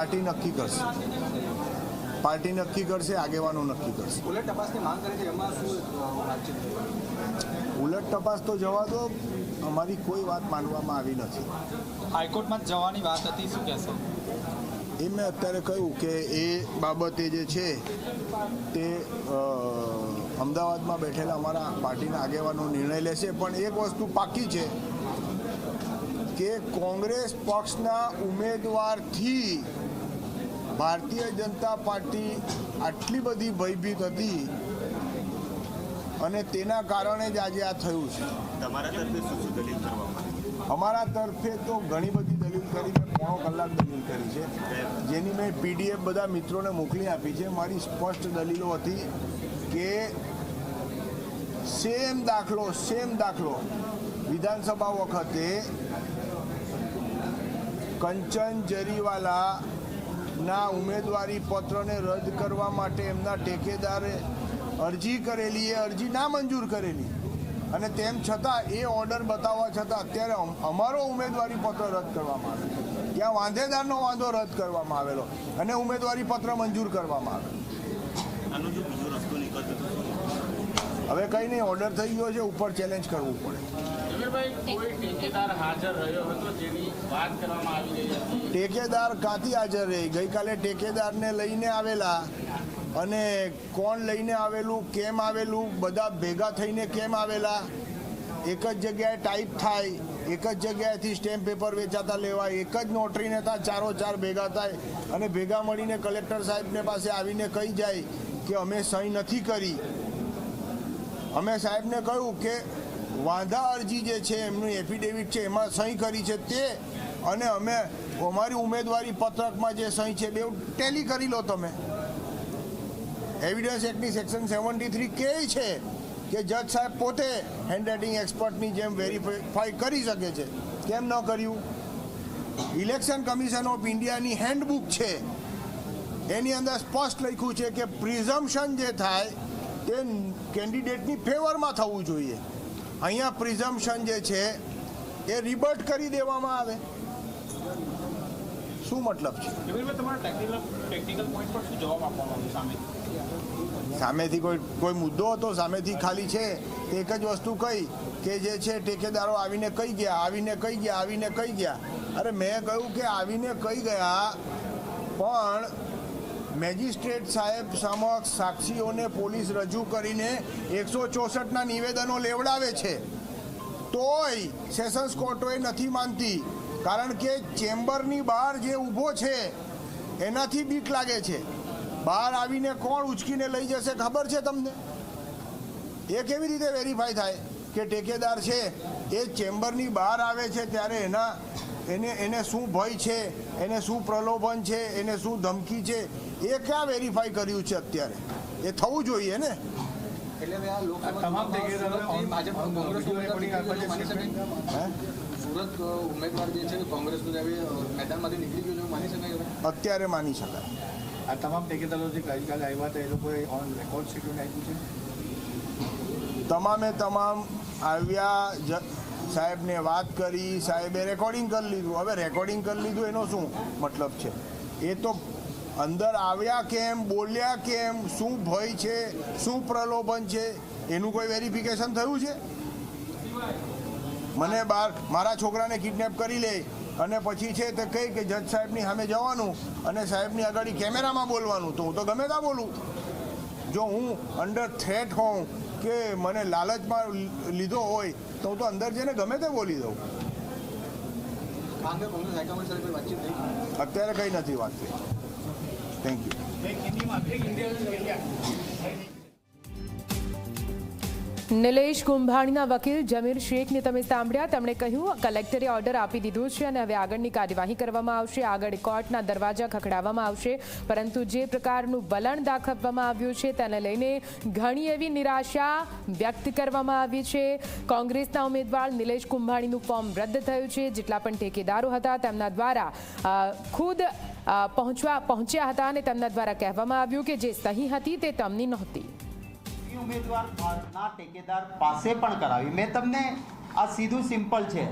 Party નક્કી કરશે. Party નક્કી કરશે આગેવાનો નક્કી કરશે. ઉલટ તપાસની માંગ કરી છે એમાં શું? ઉલટ તપાસ તો જવા દો અમારી કોઈ વાત માનવામાં આવી નથી. હાઈકોર્ટમાં જવાની વાત હતી શું કહેશો? એ મેં અત્યારે કહ્યું કે એ બાબતે જે છે તે અમદાવાદમાં બેઠેલા અમારા પાર્ટીના આગેવાનો નિર્ણય લેશે. પણ એક વસ્તુ પાકી છે કે કોંગ્રેસ પક્ષના ઉમેદવારથી ભારતીય જનતા પાર્ટી આટલી બધી ભયભીત હતી અને તેના કારણે જ આજે આ થયું છે. તમારા તરફે શું શું દલીલ કરવામાં અમારા તરફે તો ઘણી બધી દલીલ કરી મેં પોણો કલાક દલીલ કરી છે. જેની મેં પીડીએફ બધા મિત્રોને મોકલી આપી છે. મારી સ્પષ્ટ દલીલો હતી કે સેમ દાખલો સેમ દાખલો વિધાનસભા વખતે કંચન જરીવાલા ના ઉમેદવારી પત્રને રદ કરવા માટે એમના ટેકેદારે અરજી કરેલી એ અરજી ના મંજૂર કરેલી. અને તેમ છતાં એ ઓર્ડર બતાવવા છતાં અત્યારે અમારો ઉમેદવારી પત્ર રદ કરવામાં આવે ત્યાં વાંધેદારનો વાંધો રદ કરવામાં આવેલો અને ઉમેદવારી પત્ર મંજૂર કરવામાં આવેલો શું? હવે કંઈ નહીં ઓર્ડર થઈ ગયો છે ઉપર ચેલેન્જ કરવું પડે. ટેકેદાર કાંથી હાજર રહી? ગઈકાલે ટેકેદારને લઈને આવેલા. અને કોણ લઈને આવેલું, કેમ આવેલું, બધા ભેગા થઈને કેમ આવેલા? એક જ જગ્યાએ ટાઈપ થાય, એક જ જગ્યાએથી સ્ટેમ્પ પેપર વેચાતા લેવાય, એક જ નોટરીને ત્યાં ચારો ચાર ભેગા થાય અને ભેગા મળીને કલેક્ટર સાહેબને પાસે આવીને કહી જાય કે અમે સહી નથી કરી. અમે સાહેબને કહ્યું કે વાંધા અરજી જે છે, એમનું એફિડેવિટ છે, એમાં સહી કરી છે તે. અને અમે અમારી ઉમેદવારી પત્રકમાં જે સહી છે બે ટેલી કરી લો તમે. એવિડન્સ એક્ટની સેક્શન સેવન્ટી થ્રી કે છે કે જજ સાહેબ પોતે હેન્ડરાઇટિંગ એક્સપર્ટની જેમ વેરીફાઈ કરી શકે છે. કેમ ન કર્યું? ઇલેક્શન કમિશન ઓફ ઇન્ડિયાની હેન્ડબુક છે. એની અંદર સ્પષ્ટ લખ્યું છે કે પ્રિઝમ્પશન જે થાય તે કેન્ડિડેટની ફેવરમાં થવું જોઈએ. અહીંયા પ્રિઝમ્પશન જે છે એ રિબર્ટ કરી દેવામાં આવે. શું મતલબ છે? સામેથી કોઈ કોઈ મુદ્દો હતો સામેથી ખાલી છે? એક જ વસ્તુ કહી કે જે છે ટેકેદારો આવીને કહી ગયા આવીને કહી ગયા આવીને કહી ગયા. અરે મેં કહ્યું કે આવીને કહી ગયા પણ મેજિસ્ટ્રેટ સાહેબ સમક્ષ સાક્ષીઓને પોલીસ રજૂ કરીને એકસો ચોસઠના નિવેદનો લેવડાવે છે. તોય સેશન્સ કોર્ટોએ નથી માનતી, કારણ કે ચેમ્બરની બહાર જે ઊભો છે, એનાથી બીક લાગે છે. બહાર આવીને કોણ ઉચકીને લઈ જશે ખબર છે તમને? એ કેવી રીતે વેરીફાઈ થાય? કે ટેકેદાર છે એ ચેમ્બરની બહાર આવે છે ત્યારે એના એને એને શું ભય છે એને શું પ્રલોભન છે એને શું ધમકી છે એ ક્યાં વેરીફાઈ કર્યું છે અત્યારે? એ થવું જોઈએ ને? અત્યારે માની શકાય. આ તમામ ટેકેદારો જે ગઈકાલે આવ્યા હતા એ લોકોએ ઓન રેકોર્ડ શેડ્યુલ આપ્યું છે. તમામે તમામ આવ્યા સાહેબને વાત કરી, સાહેબે રેકોર્ડિંગ કરી લીધું. હવે રેકોર્ડિંગ કરી લીધું એનો શું મતલબ છે? એ તો અંદર આવ્યા કેમ, બોલ્યા કેમ, શું ભય છે, શું પ્રલોભન છે, એનું કોઈ વેરિફિકેશન થયું છે? મને બાર, મારા છોકરાને કિડનેપ કરી લે અને પછી છે તે કહી કે જજ સાહેબની સામે જવાનું અને સાહેબની આગળ કેમેરામાં બોલવાનું. તો હું તો ગમે ત્યાં બોલું. જો હું અંડર થ્રેટ હોઉં કે મને લાલચમાં લીધો હોય તો હું તો અંદર જઈને ગમે તે બોલી દઉં. અત્યારે કંઈ નથી વાત થઈ થેન્ક યુ નિલેશ કુંભાણીના વકીલ જમીર શેખને તમે સાંભળ્યા? તેમણે કહ્યું, કલેક્ટરે ઓર્ડર આપી દીધો છે અને હવે આગળની કાર્યવાહી કરવામાં આવશે. આગળ કોર્ટના દરવાજા ખખડાવવામાં આવશે. પરંતુ જે પ્રકારનું વલણ દાખવવામાં આવ્યું છે તેને લઈને ઘણી એવી નિરાશા વ્યક્ત કરવામાં આવી છે. કોંગ્રેસના ઉમેદવાર નિલેશ કુંભાણીનું ફોર્મ રદ થયું છે. જેટલા પણ ઠેકેદારો હતા તેમના દ્વારા ખુદ પહોંચવા, પહોંચ્યા હતા અને તેમના દ્વારા કહેવામાં આવ્યું કે જે સહી હતી તે તેમની નહોતી. ઉમેદવાર ના ટેકેદાર પાસે પણ કરાવી. મેં તમને આ સીધું સિમ્પલ છે.